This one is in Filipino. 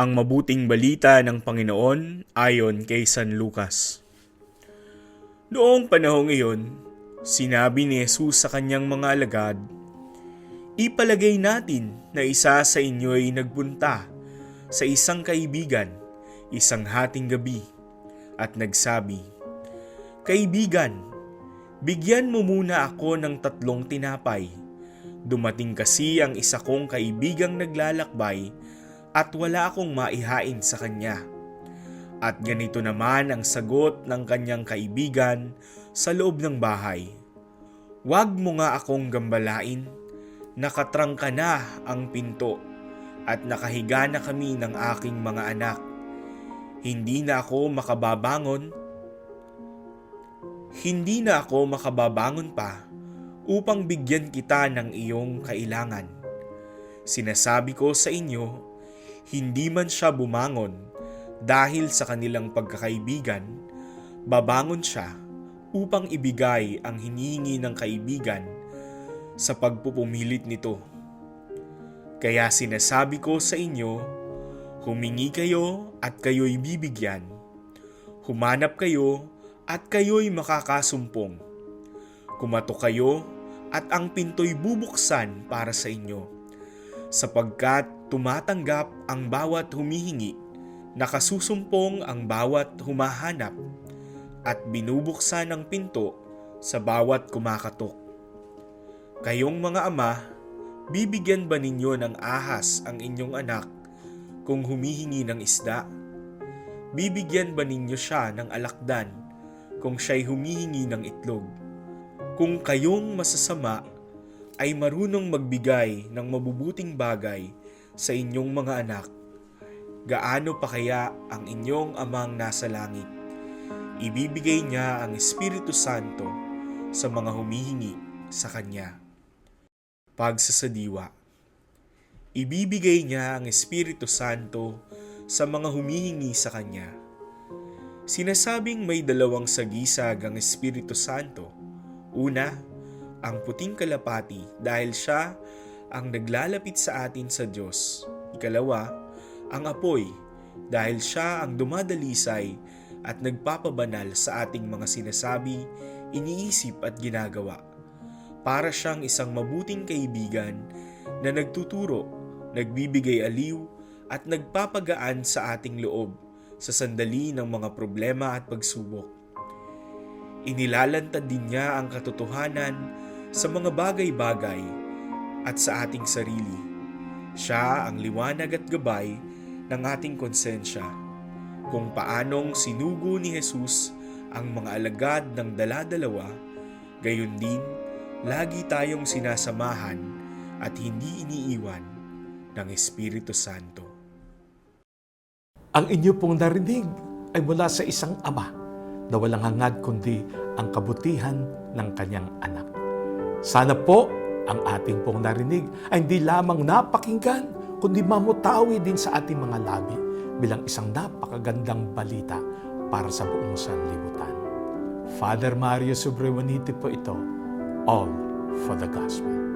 Ang mabuting balita ng Panginoon ayon kay San Lucas. Noong panahong iyon, sinabi ni Jesus sa kanyang mga alagad, Ipalagay natin na isa sa inyo ay nagpunta sa isang kaibigan isang hating gabi at nagsabi, Kaibigan, bigyan mo muna ako ng tatlong tinapay. Dumating kasi ang isa kong kaibigang naglalakbay at wala akong maihain sa kanya. At ganito naman ang sagot ng kanyang kaibigan sa loob ng bahay. Huwag mo nga akong gambalain, nakatrangka na ang pinto at nakahiga na kami ng aking mga anak. Hindi na ako makababangon. Hindi na ako makababangon pa upang bigyan kita ng iyong kailangan. Sinasabi ko sa inyo, hindi man siya bumangon dahil sa kanilang pagkakaibigan, babangon siya upang ibigay ang hinihingi ng kaibigan sa pagpupumilit nito. Kaya sinasabi ko sa inyo, humingi kayo at kayo'y bibigyan. Humanap kayo at kayo'y makakasumpong. Kumato kayo at ang pinto'y bubuksan para sa inyo. Sapagkat tumatanggap ang bawat humihingi, nakasusumpong ang bawat humahanap, at binubuksan ang pinto sa bawat kumakatok. Kayong mga ama, bibigyan ba ninyo ng ahas ang inyong anak kung humihingi ng isda? Bibigyan ba ninyo siya ng alakdan kung siya'y humihingi ng itlog? Kung kayong masasama ay marunong magbigay ng mabubuting bagay sa inyong mga anak, gaano pa kaya ang inyong amang nasa langit? Ibibigay niya ang Espiritu Santo sa mga humihingi sa Kanya. Pagsasadiwa Ibibigay niya ang Espiritu Santo sa mga humihingi sa Kanya. Sinasabing may dalawang sagisag ang Espiritu Santo. Una, ang puting kalapati dahil siya ang naglalapit sa atin sa Diyos. Ikalawa, ang apoy dahil siya ang dumadalisay at nagpapabanal sa ating mga sinasabi, iniisip at ginagawa. Para siyang isang mabuting kaibigan na nagtuturo, nagbibigay aliw at nagpapagaan sa ating loob sa sandali ng mga problema at pagsubok. Inilalantad din niya ang katotohanan sa mga bagay-bagay at sa ating sarili. Siya ang liwanag at gabay ng ating konsensya. Kung paanong sinugo ni Jesus ang mga alagad ng daladalawa, gayon din, lagi tayong sinasamahan at hindi iniiwan ng Espiritu Santo. Ang inyo pong narinig ay mula sa isang ama na walang hangad kundi ang kabutihan ng kanyang anak. Sana po ang ating pong narinig ay hindi lamang napakinggan, kundi mamutawi din sa ating mga labi bilang isang napakagandang balita para sa buong sanlibutan. Father Mario Sobrewanite po ito, All for the Gospel.